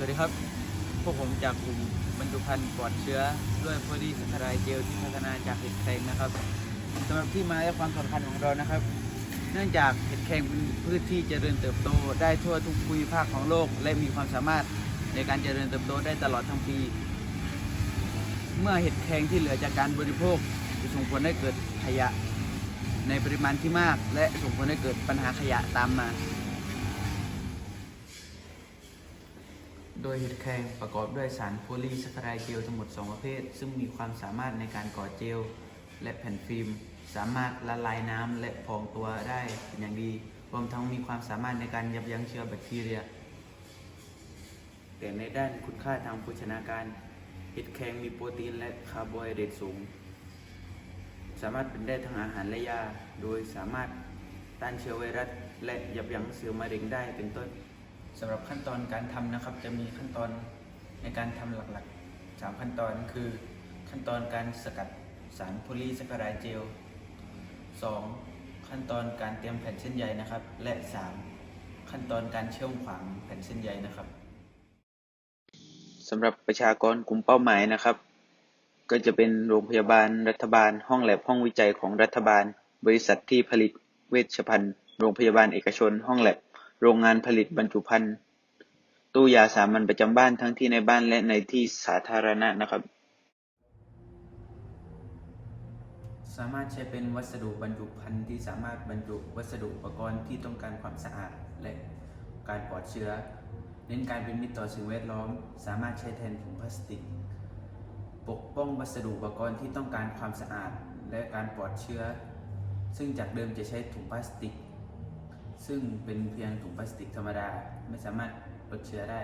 สวัสดีครับ พวกผมจากกลุ่มบรรจุภัณฑ์ปลอดเชื้อ ด้วยโพลีสัครายเจลที่พัฒนาจากเห็ดแครงนะครับสำหรับที่มาและความสำคัญของเรานะครับ เนื่องจากเห็ดแครงเป็นพืชที่เจริญเติบโตได้ทั่วทุกภูมิภาคของโลก และมีความสามารถในการเจริญเติบโตได้ตลอดทั้งปี เมื่อเห็ดแครงที่เหลือจากการบริโภคจะส่งผลให้เกิดขยะ ในปริมาณที่มาก และส่งผลให้เกิดปัญหาขยะตามมา โดยเห็ดแครงประกอบด้วยสารโพลีแซคคารายเจลทั้งหมด 2 ประเภท ซึ่งมีความสามารถในการก่อเจล และแผ่นฟิล์ม สามารถละลายน้ำและพองตัวได้เป็นอย่างดี รวมทั้งมีความสามารถในการยับยั้งเชื้อแบคทีเรีย แต่ในด้านคุณค่าทางโภชนาการ เห็ดแครงมีโปรตีนและคาร์โบไฮเดรตสูง สามารถเป็นได้ทั้งอาหารและยา โดยสามารถต้านเชื้อไวรัสและยับยั้งเชื้อมะเร็งได้เป็นต้น สำหรับขั้นตอนการทำนะครับ จะมีขั้นตอนในการทำหลักๆ 3 ขั้นตอนคือขั้นตอนการสกัดสารโพลีแซคคารเจล 2. ขั้นตอนการเตรียมแผ่นเส้นใยนะครับ และ 3. ขั้นตอนการเชื่อมขวางแผ่นเส้นใยนะครับสำหรับประชากรกลุ่มเป้าหมายนะครับ ก็จะเป็นโรงพยาบาลรัฐบาล ห้องแลบห้องวิจัยของรัฐบาล บริษัทที่ผลิตเวชภัณฑ์ โรงพยาบาลเอกชน ห้องแลบ โรงงานผลิตบรรจุภัณฑ์ ตู้ยาสามัญประจำบ้านทั้งที่ในบ้านและในที่สาธารณะนะครับ สามารถใช้เป็นวัสดุบรรจุภัณฑ์ที่สามารถบรรจุวัสดุอุปกรณ์ที่ต้องการความสะอาดและการปลอดเชื้อ เน้นการเป็นมิตรต่อสิ่งแวดล้อม สามารถใช้แทนถุงพลาสติก ปกป้องวัสดุอุปกรณ์ที่ต้องการความสะอาดและการปลอดเชื้อ ซึ่งจากเดิมจะใช้ถุงพลาสติก ซึ่งเป็นเพียงถุงพลาสติกธรรมดาไม่สามารถลดเชื้อได้